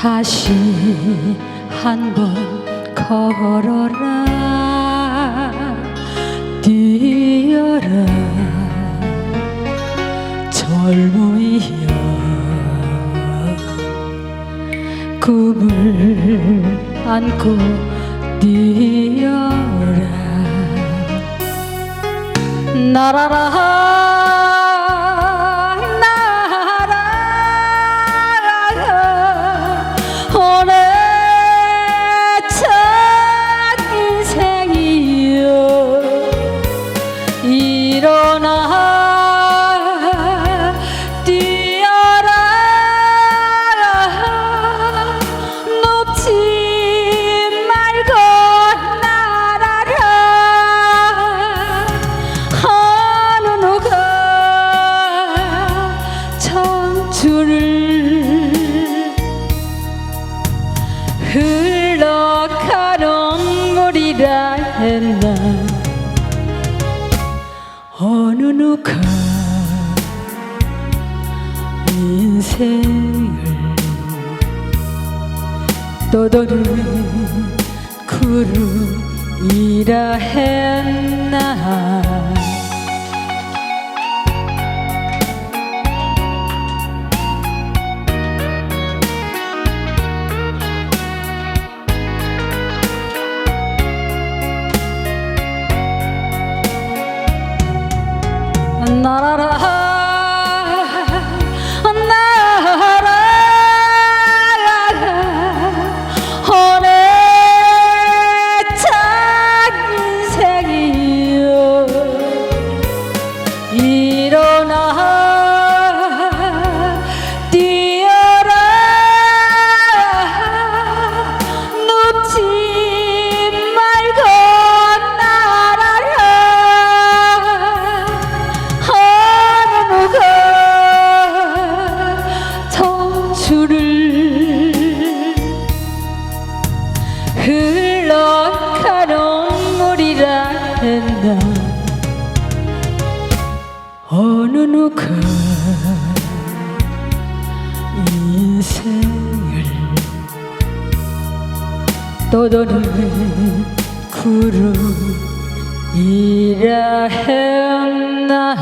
다시 한 번 걸어라. 뛰어라. 젊은이여 꿈을 안고 뛰어라. 나라라 흘러가는 물이라 했나? 어느 누가 인생을 떠도는 구름이라 했나 나 누가 인생을 떠도는 구름이라 했나